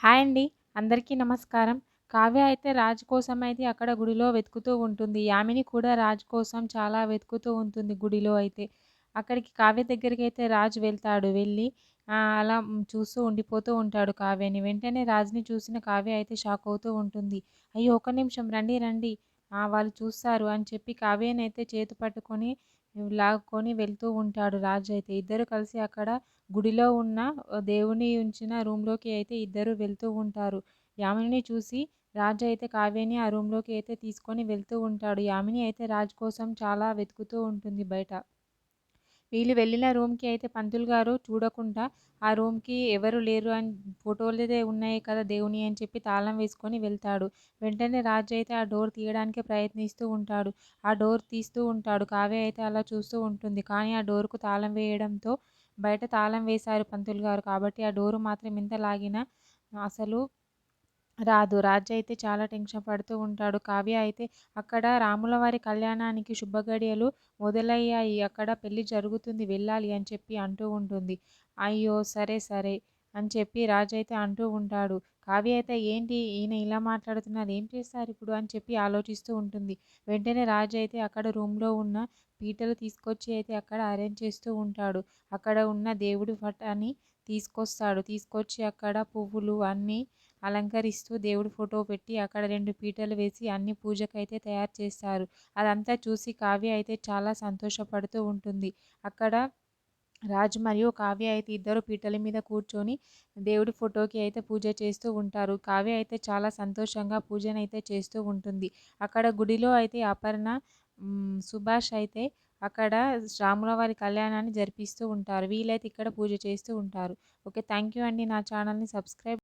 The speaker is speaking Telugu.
హాయ్ అండి. అందరికీ నమస్కారం. కావ్య అయితే రాజు కోసం అయితే అక్కడ గుడిలో వెతుకుతూ ఉంటుంది. యామిని కూడా రాజు కోసం చాలా వెతుకుతూ ఉంటుంది గుడిలో అయితే. అక్కడికి కావ్య దగ్గరికి అయితే రాజు వెళ్తాడు. వెళ్ళి అలా చూస్తూ ఉండిపోతూ ఉంటాడు కావ్యని. వెంటనే రాజుని చూసిన కావ్య అయితే షాక్ అవుతూ ఉంటుంది. అయ్యో ఒక నిమిషం రండి రండి. వాళ్ళు చూస్తారు అని చెప్పి కావ్యని అయితే చేతి పట్టుకొని లాక్కొని వెళ్తూ ఉంటాడు రాజు అయితే. ఇద్దరు కలిసి అక్కడ గుడిలో ఉన్న దేవుని ఉంచిన రూమ్లోకి అయితే ఇద్దరు వెళ్తూ ఉంటారు. యామిని చూసి రాజు అయితే కావ్యని ఆ రూమ్లోకి అయితే తీసుకొని వెళ్తూ ఉంటాడు. యామిని అయితే రాజు కోసం చాలా వెతుకుతూ ఉంటుంది బయట. వీళ్ళు వెళ్ళిన రూమ్కి అయితే పంతులు గారు చూడకుండా ఆ రూమ్కి ఎవరు లేరు అని ఫోటోలదే ఉన్నాయి కదా దేవుని అని చెప్పి తాళం వేసుకొని వెళ్తాడు. వెంటనే రాజు అయితే ఆ డోర్ తీయడానికి ప్రయత్నిస్తూ ఉంటాడు. ఆ డోర్ తీస్తూ ఉంటాడు. కావ్య అయితే అలా చూస్తూ ఉంటుంది. కానీ ఆ డోర్కు తాళం వేయడంతో బయట తాళం వేశారు పంతులు గారు. కాబట్టి ఆ డోరు మాత్రం ఎంత లాగినా అసలు రాదు. రాజు అయితే చాలా టెన్షన్ పడుతూ ఉంటాడు. కావ్య అయితే అక్కడ రాముల వారి కళ్యాణానికి శుభగడియలు మొదలయ్యాయి. అక్కడ పెళ్ళి జరుగుతుంది వెళ్ళాలి అని చెప్పి అంటూ ఉంటుంది. అయ్యో! సరే సరే. అని చెప్పి రాజు అయితే అంటూ ఉంటాడు. కావ్య అయితే ఏంటి? ఈయన ఇలా మాట్లాడుతున్నారు. ఏం చేస్తారు ఇప్పుడు? అని చెప్పి ఆలోచిస్తూ ఉంటుంది. వెంటనే రాజు అయితే అక్కడ రూమ్లో ఉన్న పీటలు తీసుకొచ్చి అయితే అక్కడ అరేంజ్ చేస్తూ ఉంటాడు. అక్కడ ఉన్న దేవుడి పటాన్ని తీసుకొస్తాడు. తీసుకొచ్చి అక్కడ పువ్వులు అన్నీ అలంకరిస్తూ దేవుడి ఫోటో పెట్టి అక్కడ రెండు పీటలు వేసి అన్ని పూజకైతే తయారు చేస్తారు. అదంతా చూసి కావ్య అయితే చాలా సంతోషపడుతూ ఉంటుంది. అక్కడ రాజ్ మరియు కావ్య అయితే ఇద్దరు పీటల మీద కూర్చొని దేవుడి ఫోటోకి అయితే పూజ చేస్తూ ఉంటారు. కావ్య అయితే చాలా సంతోషంగా పూజనైతే చేస్తూ ఉంటుంది. అక్కడ గుడిలో అయితే అపర్ణ సుభాష్ అయితే అక్కడ రాముల వారి కళ్యాణాన్ని జరిపిస్తూ ఉంటారు. వీలైతే ఇక్కడ పూజ చేస్తూ ఉంటారు. ఓకే థ్యాంక్ యూ అండి నా ఛానల్ని సబ్స్క్రైబ్